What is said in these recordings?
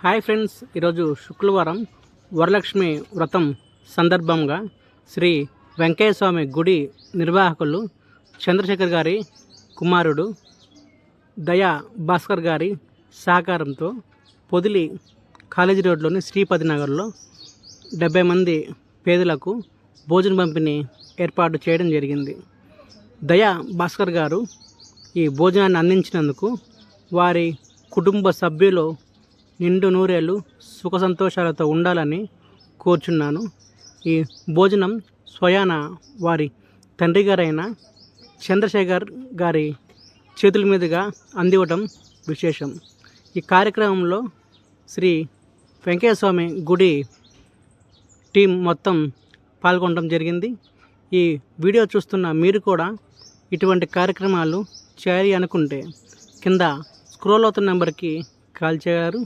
Hi friends ఈరోజు శుక్రవారం వరలక్ష్మి వ్రతం సందర్భంగా శ్రీ వెంకయ్య స్వామి గుడి నిర్వాహకులు చంద్రశేఖర్ గారి కుమారుడు దయా భాస్కర్ గారి సహకారంతో పొదిలి కాలేజీ రోడ్లోని శ్రీపతి నగర్లో డెబ్బై మంది పేదలకు భోజన పంపిణీ ఏర్పాటు చేయడం జరిగింది. దయా భాస్కర్ గారు ఈ భోజనాన్ని అందించినందుకు వారి కుటుంబ సభ్యులు నిండు నూరేళ్ళు సుఖ సంతోషాలతో ఉండాలని కోరుచున్నాను. ఈ భోజనం స్వయాన వారి తండ్రి గారైన చంద్రశేఖర్ గారి చేతుల మీదుగా అందివ్వటం విశేషం. ఈ కార్యక్రమంలో శ్రీ వెంకటస్వామి గుడి టీం మొత్తం పాల్గొనడం జరిగింది. ఈ వీడియో చూస్తున్న మీరు కూడా ఇటువంటి కార్యక్రమాలు చేయాలి అనుకుంటే కింద స్క్రోల్ అవుతున్న నెంబర్కి కాల్ చేయగలరు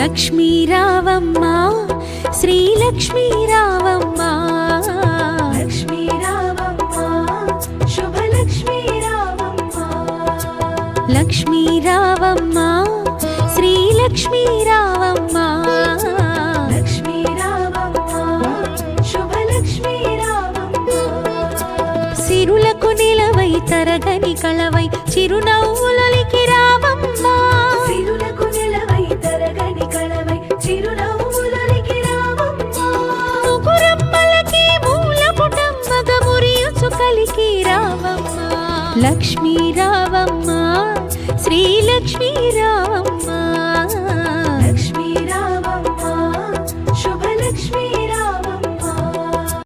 లక్ష్మీ రావమ్మ లక్ష్మీ లక్ష్మీ రావమ్మ. లక్ష్మీ రావమ్మ శుభలక్ష్మీ రావమ్మ సిరులకు నిలవై తరగని కళవై చిరునవ్వులకి రావమ్మ. సిరులకు నిలవై తరగని కళవై చిరునవ్వులకి రావమ్మ. ముగురమ్మలకి మూల పుటమ్మగ మురియుచు కలికి రావమ్మ. లక్ష్మీ రావమ్మ శ్రీలక్ష్మీ రావమ్మ